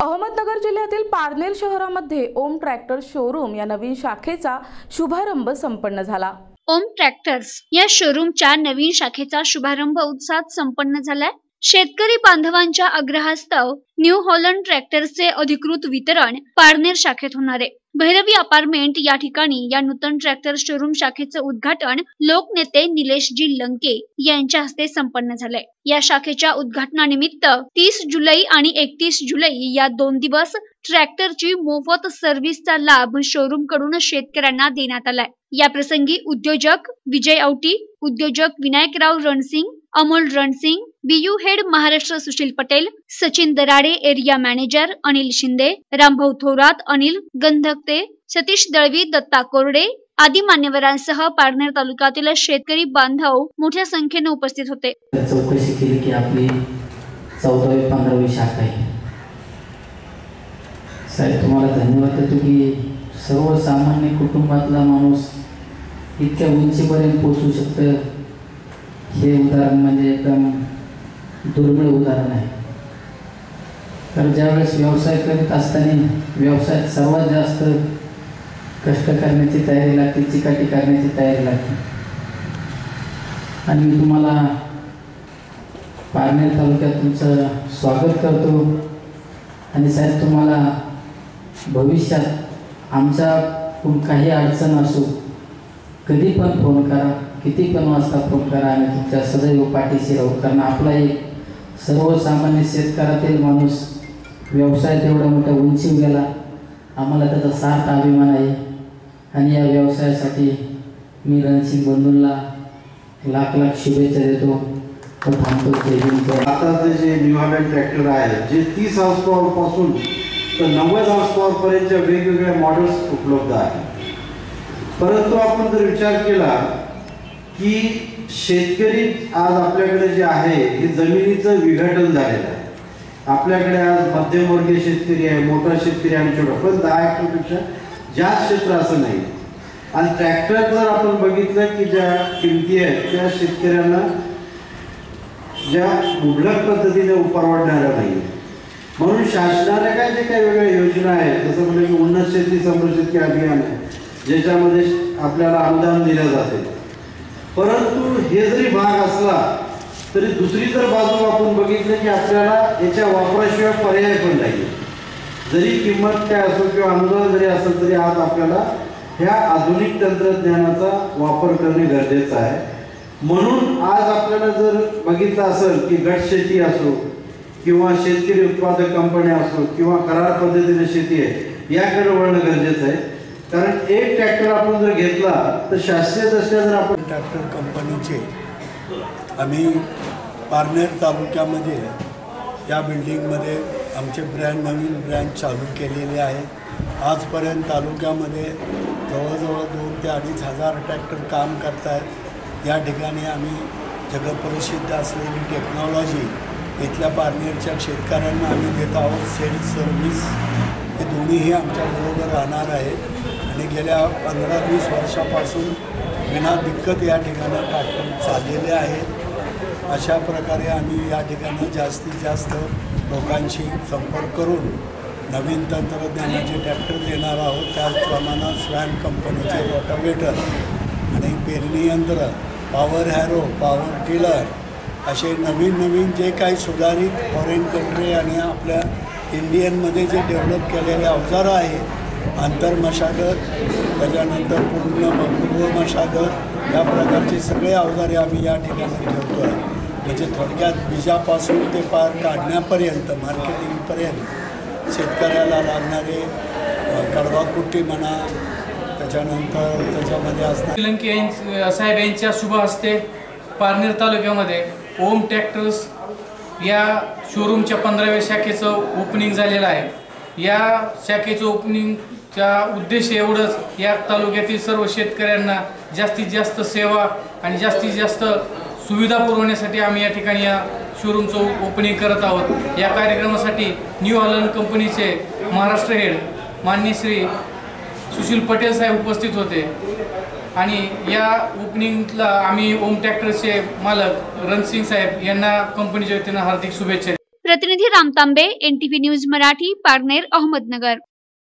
अहमदनगर जिल्ह्यातील पारनेर शहरामध्ये ओम tractor showroom या नवीन शाखेचा शुभारंभ संपन्न झाला. ओम ट्रॅक्टर्स या शोरूमच्या नवीन शाखेचा शुभारंभ उत्साहात संपन्न झालाय. शेतकरी बांधवांच्या आग्रहास्तव न्यू हॉलंड ट्रॅक्टरचे अधिकृत वितरण पारनेर शाखेत होणार आहे. भैरवी अपार्टमेंट या ठिकाणी या नूतन ट्रॅक्टर शोरूम शाखेचं उद्घाटन लोकनेते निलेशजी लंके यांच्या हस्ते संपन्न झालंय. या शाखेच्या उद्घाटनानिमित्त तीस जुलै आणि एकतीस जुलै या दोन दिवस ट्रॅक्टरची मोफत सर्व्हिसचा लाभ शोरूमकडून शेतकऱ्यांना देण्यात आलाय. या प्रसंगी उद्योजक विजय औटी उद्योजक Vinayakrao Ransing Amol Ransing BU head Maharashtra Sushil Patel Sachin Darade area manager Anil Shinde Rambhau Thorat Anil Gandhakte Satish Dalvi Datta Korde आदी मान्यवरांसह पारनेर तालुक्यातील शेतकरी बांधव मोठ्या संख्येने उपस्थित होते. चौकशी केली की आपली चौदावी पंधरावी शाखा आहे. साहेब तुम्हाला धन्यवाद देतो की सर्वसामान्य कुटुंबातला माणूस इतक्या उंचीपर्यंत पोचू शकतं? हे उदाहरण म्हणजे एकदम दुर्मिळ उदाहरण आहे. तर ज्यावेळेस व्यवसाय करीत असताना व्यवसायात सर्वात जास्त कष्ट करण्याची तयारी लागते चिकाटी करण्याची तयारी लागते. आणि मी तुम्हाला पारनेर तालुक्यात तुमचं स्वागत करतो. आणि साहेब तुम्हाला भविष्यात आमच्या काही अडचण असो कधी पण फोन करा किती पण वाजता फोन करा आणि तुमच्या सदैव पाठीशी राहू. कारण आपला एक सर्वसामान्य शेतकऱ्यातील माणूस व्यवसायात एवढा मोठा उंची गेला आम्हाला त्याचा सार्थ अभिमान आहे. आणि या व्यवसायासाठी मी रणसिंग बंधूंना लाख लाख शुभेच्छा देतो. तर थांबतो जय जे न्यू ट्रॅक्टर आहे जे तीस हाऊस पॉवर पासून तर नव्वद हाऊस पॉवर वेगवेगळ्या मॉडेल्स उपलब्ध आहेत. परंतु आपण जर विचार केला की शेतकरी आज आपल्याकडे जे आहे हे जमिनीचं विघटन झालेलं आहे. आपल्याकडे आज मध्यमवर्गीय शेतकरी आहे मोठा शेतकरी आणि छोटा पण दहा हेक्टरपेक्षा जास्त क्षेत्र असं नाही. आणि ट्रॅक्टर जर आपण बघितलं की ज्या किमती आहेत त्या शेतकऱ्यांना ज्या मुबलक पद्धतीने परवडणाऱ्या नाही. म्हणून शासनाने काय जे काही वेगळ्या योजना आहेत जसं म्हणजे की उन्नत शेती समृद्ध शेतकरी अभियान आहे. ज्याच्यामध्ये आपल्याला अनुदान दिलं जाते. परंतु हे जरी भाग असला तरी दुसरी जर बाजू आपण बघितलं की आपल्याला याच्या वापराशिवाय पर्याय पण नाही. जरी किंमत काय असो किंवा अनुदान जरी असेल तरी आज आपल्याला ह्या आधुनिक तंत्रज्ञानाचा वापर करणे गरजेचं आहे. म्हणून आज आपल्याला जर बघितलं असेल की गट शेती असो किंवा शेतकरी उत्पादक कंपन्या असो किंवा करार पद्धतीने शेती आहे याकडे वळणं गरजेचं आहे. कारण एक ट्रॅक्टर आपण जर घेतला तर शास्त्रीय दृष्ट्या जर आपण ट्रॅक्टर कंपनीचे आम्ही पारनेर तालुक्यामध्ये या बिल्डिंगमध्ये आमचे ब्रँड नवीन ब्रँड चालू केलेले आहे. आजपर्यंत तालुक्यामध्ये जवळजवळ दोन ते अडीच हजार ट्रॅक्टर काम करत आहेत या ठिकाणी आम्ही जगप्रसिद्ध असलेली टेक्नॉलॉजी इथल्या पारनेरच्या शेतकऱ्यांना आम्ही देत आहोत. सेल्स सर्व्हिस हे दोन्हीही आमच्याबरोबर राहणार आहेत आणि गेल्या पंधरा वीस वर्षापासून विना दिक्कत या ठिकाणी ट्रॅक्टर चाललेले आहेत. अशा प्रकारे आम्ही या ठिकाणी जास्तीत जास्त लोकांशी संपर्क करून नवीन तंत्रज्ञानाचे ट्रॅक्टर देणार आहोत. त्याचप्रमाणे स्वॅन कंपनीचे रोटावेटर आणि पेरणी यंत्र पॉवर हॅरो पॉवर टिलर असे नवीन नवीन जे काही सुधारित फॉरेन कंट्री आणि आपल्या इंडियनमध्ये जे डेव्हलप केलेले अवजारं आहेत आंतरमशागत त्याच्यानंतर पूर्ण पूर्व मशागत या प्रकारची सगळे अवजारे आम्ही या ठिकाणी ठेवतो आहे म्हणजे थोडक्यात बीजापासून ते पार काढण्यापर्यंत मार्केटिंगपर्यंत शेतकऱ्याला लागणारे कडवाकुट्टी कडवा कुट्टी म्हणा त्याच्यानंतर त्याच्यामध्ये असणार श्रीलंके साहेब यांच्या शुभ हस्ते पारनेर तालुक्यामध्ये ओम ट्रॅक्टर्स या शोरूमच्या पंधराव्या शाखेचं ओपनिंग झालेलं आहे. या शाखेचं ओपनिंगचा उद्देश एवढंच. या तालुक्यातील सर्व शेतकऱ्यांना जास्तीत जास्त सेवा आणि जास्तीत जास्त सुविधा पुरवण्यासाठी आम्ही या ठिकाणी या शोरूमचं ओपनिंग करत आहोत. या कार्यक्रमासाठी न्यू हॉलंड कंपनीचे महाराष्ट्र हेड मान्य श्री सुशील पटेल साहेब उपस्थित होते. आणि या ओपनिंगला आम्ही ओम ट्रॅक्टरचे मालक रणसिंग साहेब यांना कंपनीच्या वतीनं हार्दिक शुभेच्छा प्रतिनिधी रामतांबे एनटीव्ही न्यूज मराठी पारनेर अहमदनगर.